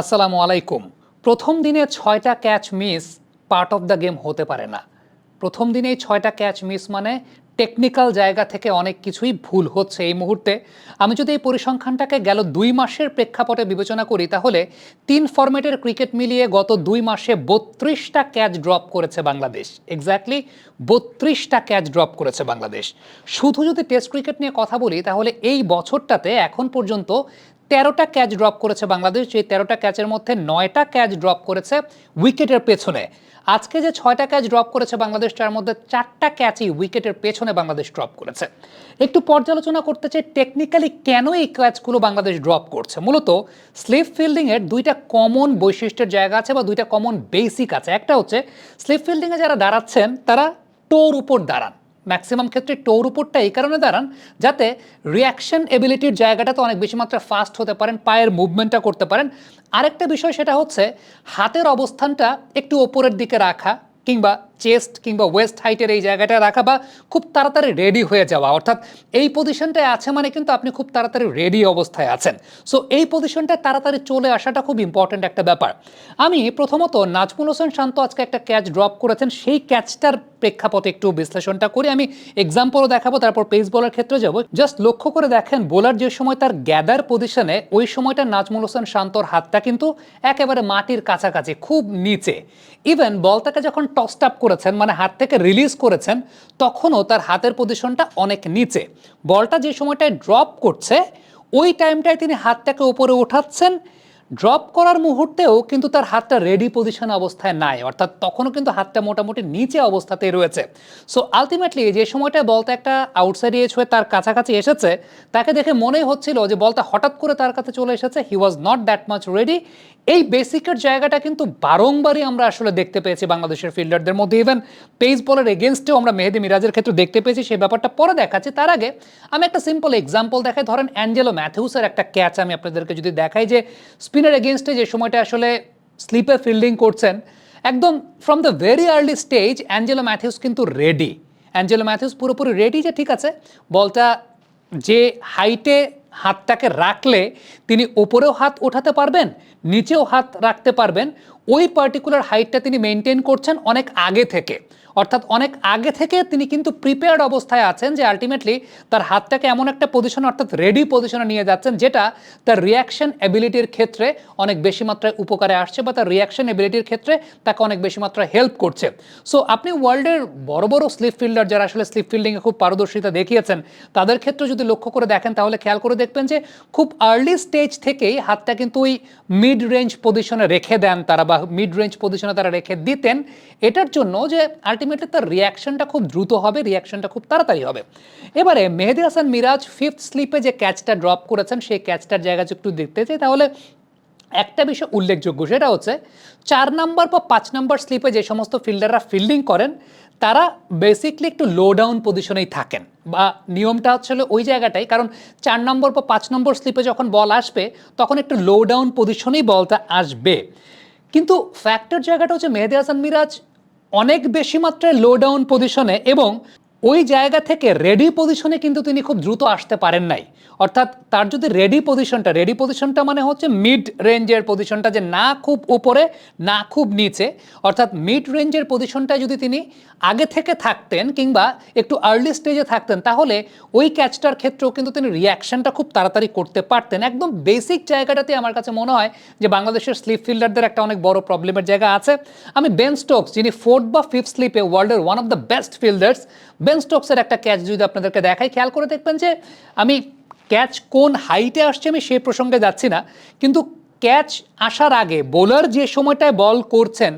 আসসালামু আলাইকুম। প্রথম দিনে ছয়টা catch miss part of the game হতে পারে না। প্রথম দিনেই ছয়টা ক্যাচ মিস মানে টেকনিক্যাল জায়গা থেকে অনেক কিছুই ভুল হচ্ছে এই মুহূর্তে। আমি যদি এই পরিসংখ্যানটাকে গেল দুই মাসের প্রেক্ষাপটে বিবেচনা করি, তাহলে তিন ফরম্যাটের ক্রিকেট মিলিয়ে গত দুই মাসে বত্রিশটা ক্যাচ ড্রপ করেছে বাংলাদেশ। এক্স্যাক্টলি বত্রিশটা ক্যাচ ড্রপ করেছে বাংলাদেশ। শুধু যদি টেস্ট ক্রিকেট নিয়ে কথা বলি, তাহলে এই বছরটাতে এখন পর্যন্ত তেরোটা ক্যাচ ড্রপ করেছে বাংলাদেশ। সেই তেরোটা ক্যাচের মধ্যে নয়টা ক্যাচ ড্রপ করেছে উইকেটের পেছনে। আজকে যে ছয়টা ক্যাচ ড্রপ করেছে বাংলাদেশ, তার মধ্যে চারটা ক্যাচই উইকেটের পেছনে বাংলাদেশ ড্রপ করেছে। একটু পর্যালোচনা করতে চাই টেকনিক্যালি কেন এই ক্যাচগুলো বাংলাদেশ ড্রপ করছে? মূলত স্লিপ ফিল্ডিংয়ের দুইটা কমন বৈশিষ্ট্যের জায়গা আছে বা দুইটা কমন বেসিক আছে। একটা হচ্ছে স্লিপ ফিল্ডিংয়ে যারা দাঁড়াচ্ছেন, তারা টোর উপর দাঁড়ান। ম্যাক্সিমাম ক্ষেত্রে টোর উপরটা এই কারণে দাঁড়ান, যাতে রিয়াকশন এবিলিটির জায়গাটা তো অনেক বেশি মাত্রায় ফাস্ট হতে পারেন, পায়ের মুভমেন্টটা করতে পারেন। আরেকটা বিষয় সেটা হচ্ছে, হাতের অবস্থানটা একটু ওপরের দিকে রাখা কিংবা চেস্ট কিংবা ওয়েস্ট হাইটের এই জায়গাটা রাখা বা খুব তাড়াতাড়ি রেডি হয়ে যাওয়া। অর্থাৎ এই পজিশনটায় আছে মানে কিন্তু আপনি খুব তাড়াতাড়ি রেডি অবস্থায় আছেন। সো এই পজিশনটায় তাড়াতাড়ি চলে আসাটা খুব ইম্পর্ট্যান্ট একটা ব্যাপার। আমি প্রথমত নাজমুল হোসেন শান্ত আজকে একটা ক্যাচ ড্রপ করেছেন। সেই ক্যাচটার প্রেক্ষাপটে একটু বিশ্লেষণটা করি। আমি এক্সাম্পলও দেখাবো, তারপর পেস বলার ক্ষেত্রে যাব। জাস্ট লক্ষ্য করে দেখেন বোলার যে সময় তার গ্যাদার পজিশনে ওই সময়টা নাজমুল হোসেন শান্তর হাতটা কিন্তু একেবারে মাটির কাছাকাছি, খুব নিচে। ইভেন বলটাকে যখন টস আপ করেছেন মানে হাত থেকে রিলিজ করেছেন, তখনও তার হাতের পজিশনটা অনেক নিচে। বলটা যে সময়টায় ড্রপ করছে, ওই টাইমটায় তিনি হাতটাকে উপরে ওঠাচ্ছেন ড্রপ করার মুহূর্তেও কিন্তু তার হাতটা রেডি পজিশন অবস্থায় নাই। অর্থাৎ তখনও কিন্তু হাতটা মোটামুটি নিচে অবস্থাতেই রয়েছে। সো আলটিমেটলি যে সময়টা বলটা একটা আউটসাইড এজ হয়ে তার কাছাকাছি এসেছে, তাকে দেখে মনেই হচ্ছিল যে বলটা হঠাৎ করে তার কাছে চলে এসেছে he was not that much ready এই বেসিকের জায়গাটা কিন্তু বারংবারই আমরা আসলে দেখতে পেয়েছি বাংলাদেশের ফিল্ডারদের মধ্যে। ইভেন পেস বলের এগেনস্টেও আমরা মেহেদি মিরাজের ক্ষেত্রে দেখতে পেয়েছি সেই ব্যাপারটা পরে দেখাচ্ছি। তার আগে আমি একটা সিম্পল এক্সাম্পল দেখাই। ধরেন অ্যাঞ্জেলো ম্যাথিউসের একটা ক্যাচ আমি আপনাদেরকে যদি দেখাই যে স্পিনের এগেনস্টে যে সময়টা আসলে স্লিপে ফিল্ডিং করছেন, একদম from the very early stage Angelo Mathews কিন্তু রেডি অ্যাঞ্জেলো ম্যাথিউস পুরোপুরি রেডি যে ঠিক আছে, বলটা যে হাইটে হাতটাকে রাখলে তিনি ওপরেও হাত ওঠাতে পারবেন, নিচেও হাত রাখতে পারবেন ওই পার্টিকুলার হাইটটা তিনি মেনটেন করছেন অনেক আগে থেকে। অর্থাৎ অনেক আগে থেকে তিনি কিন্তু প্রিপেয়ার্ড অবস্থায় আছেন যে আলটিমেটলি তার হাতটাকে এমন একটা পজিশন অর্থাৎ রেডি পজিশনে নিয়ে যাচ্ছেন যেটা তার রিয়াকশন অ্যাবিলিটির ক্ষেত্রে অনেক বেশি মাত্রায় উপকারে আসছে বা তার রিয়াকশন অ্যাবিলিটির ক্ষেত্রে তাকে অনেক বেশি মাত্রায় হেল্প করছে। সো আপনি ওয়ার্ল্ডের বড় বড় স্লিপ ফিল্ডার যারা আসলে স্লিপ ফিল্ডিংয়ে খুব পারদর্শিতা দেখিয়েছেন, তাদের ক্ষেত্রে যদি লক্ষ্য করে দেখেন তাহলে খেয়াল করে দেখবেন যে খুব আর্লি স্টেজ থেকেই হাতটা কিন্তু ওই মিড রেঞ্জ পজিশনে রেখে দেন তারা বা মিড রেঞ্জ পজিশনে তারা রেখে দিতেন, এটার জন্য যে আলটিমেটলি তার রিয়াকশনটা খুব দ্রুত হবে রিয়াকশনটা খুব তাড়াতাড়ি হবে। এবারে মেহেদি হাসান মিরাজ ফিফথ স্লিপে যে ক্যাচটা ড্রপ করেছেন, সেই ক্যাচটার জায়গা একটু দেখতে চাই, তাহলে একটা বিষয় উল্লেখযোগ্য, সেটা হচ্ছে চার নাম্বার বা পাঁচ নাম্বার স্লিপে যে সমস্ত ফিল্ডাররা ফিল্ডিং করেন, তারা বেসিকলি একটু লো ডাউন পজিশনেই থাকেন। বা নিয়মটা হচ্ছে ওই জায়গাটাই, কারণ চার নম্বর বা পাঁচ নম্বর স্লিপে যখন বল আসবে, তখন একটু লো ডাউন পজিশনেই বলটা আসবে। কিন্তু ফ্যাক্টর জায়গাটা হচ্ছে মেহেদি হাসান মিরাজ অনেক বেশি মাত্রায় লো ডাউন পজিশনে এবং ওই জায়গা থেকে রেডি পজিশনে কিন্তু তিনি খুব দ্রুত আসতে পারেন নাই। অর্থাৎ তার যদি রেডি পজিশনটা রেডি পজিশনটা মানে হচ্ছে মিড রেঞ্জের পজিশনটা যে না খুব উপরে, না খুব নিচে। অর্থাৎ মিড রেঞ্জের পজিশনটা যদি তিনি আগে থেকে থাকতেন কিংবা একটু আর্লি স্টেজে থাকতেন, তাহলে ওই ক্যাচটার ক্ষেত্রেও কিন্তু তিনি রিয়াকশনটা খুব তাড়াতাড়ি করতে পারতেন। একদম বেসিক জায়গাটাতে আমার কাছে মনে হয় যে বাংলাদেশের স্লিপ ফিল্ডারদের একটা অনেক বড় প্রবলেমের জায়গা আছে। আমি বেন স্টোকস যিনি ফোর্থ বা ফিফথ স্লিপে ওয়ার্ল্ডের one of the best fielders Ben স্টোকসের একটা ক্যাচ যদি আপনাদেরকে দেখাই, খেয়াল করে দেখবেন যে আমি ক্যাচ কোন হাইটে আসছে আমি সেই প্রসঙ্গে যাচ্ছি না। কিন্তু ক্যাচ আসার আগে বোলার যে সময়টায় বল করছেন,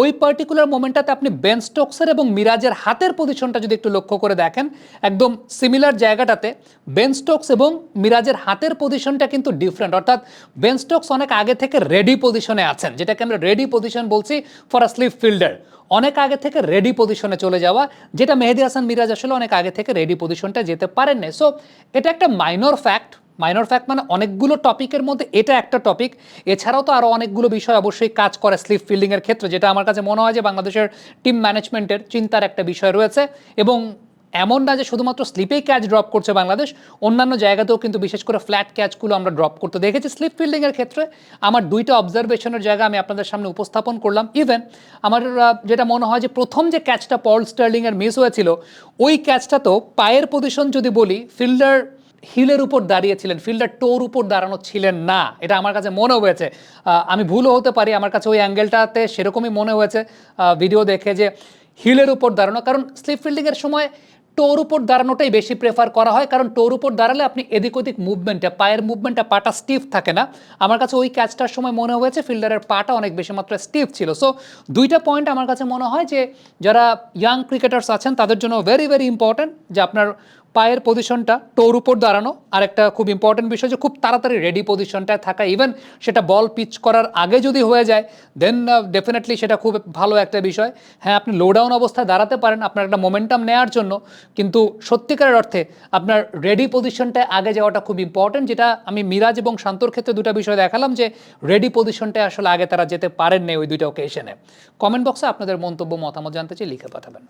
ওই পার্টিকুলার মোমেন্টটাতে আপনি বেন স্টোকসের এবং মিরাজের হাতের পজিশনটা যদি একটু লক্ষ্য করে দেখেন, একদম সিমিলার জায়গাটাতে বেন স্টোকস এবং মিরাজের হাতের পজিশনটা কিন্তু ডিফারেন্ট অর্থাৎ বেন স্টোকস অনেক আগে থেকে রেডি পজিশনে আছেন, যেটাকে আমরা রেডি পজিশন বলছি ফর আ স্লিপ ফিল্ডার অনেক আগে থেকে রেডি পজিশনে চলে যাওয়া, যেটা মেহেদি হাসান মিরাজ আসলে অনেক আগে থেকে রেডি পজিশনটা যেতে পারেন না সো এটা একটা মাইনর ফ্যাক্ট মাইনর ফ্যাক্ট মানে অনেকগুলো টপিকের মধ্যে এটা একটা টপিক এছাড়াও তো আরও অনেকগুলো বিষয় অবশ্যই কাজ করে স্লিপ ফিল্ডিংয়ের ক্ষেত্রে, যেটা আমার কাছে মনে হয় যে বাংলাদেশের টিম ম্যানেজমেন্টের চিন্তার একটা বিষয় রয়েছে। এবং এমন না যে শুধুমাত্র স্লিপেই ক্যাচ ড্রপ করছে বাংলাদেশ, অন্যান্য জায়গাতেও কিন্তু বিশেষ করে ফ্ল্যাট ক্যাচগুলো আমরা ড্রপ করতে দেখেছি স্লিপ ফিল্ডিংয়ের ক্ষেত্রে। আমার দুইটা অবজারভেশনের জায়গা আমি আপনাদের সামনে উপস্থাপন করলাম। ইভেন আমার যেটা মনে হয় যে প্রথম যে ক্যাচটা পল স্টার্লিংয়ের মিস হয়েছিল, ওই ক্যাচটা তো পায়ের পজিশন যদি বলি ফিল্ডার হিলের উপর দাঁড়িয়েছিলেন, ফিল্ডার টোর উপর দাঁড়ানো ছিলেন না। এটা আমার কাছে মনে হয়েছে। আমি ভুলও হতে পারি, আমার কাছে ওই অ্যাঙ্গেলটাতে সেরকমই মনে হয়েছে। ভিডিও দেখে যে হিলের উপর দাঁড়ানো, কারণ স্লিপ ফিল্ডিংয়ের সময় টোর উপর দাঁড়ানোটাই বেশি প্রেফার করা হয়, কারণ টোর উপর দাঁড়ালে আপনি এদিক ওদিক মুভমেন্টটা পায়ের মুভমেন্টটা পাটা স্টিফ থাকে না। আমার কাছে ওই ক্যাচটার সময় মনে হয়েছে, ফিল্ডারের পাটা অনেক বেশি মাত্রায় স্টিফ ছিল। সো দুইটা পয়েন্ট আমার কাছে মনে হয় যে, যারা ইয়াং ক্রিকেটার্স আছেন, তাদের জন্য ভেরি ভেরি ইম্পর্ট্যান্ট যে আপনার পায়ের পজিশনটা টোর উপর দাঁড়ানো। আর একটা খুব ইম্পর্টেন্ট বিষয় যে খুব তাড়াতাড়ি রেডি পজিশনটায় থাকা। ইভেন সেটা বল পিচ করার আগে যদি হয়ে যায় দেন ডেফিনেটলি সেটা খুব ভালো একটা বিষয়। হ্যাঁ আপনি লো ডাউন অবস্থায় দাঁড়াতে পারেন আপনার একটা মোমেন্টাম নেওয়ার জন্য, কিন্তু সত্যিকারের অর্থে আপনার রেডি পজিশনটায় আগে যাওয়াটা খুব ইম্পর্টেন্ট যেটা আমি মিরাজ এবং শান্তর ক্ষেত্রে দুটো বিষয় দেখালাম যে রেডি পজিশনটায় আসলে আগে তারা যেতে পারেননি ওই দুইটা ওকেশনে কমেন্ট বক্সে আপনাদের মন্তব্য, মতামত জানতে চাই লিখে পাঠাবেন।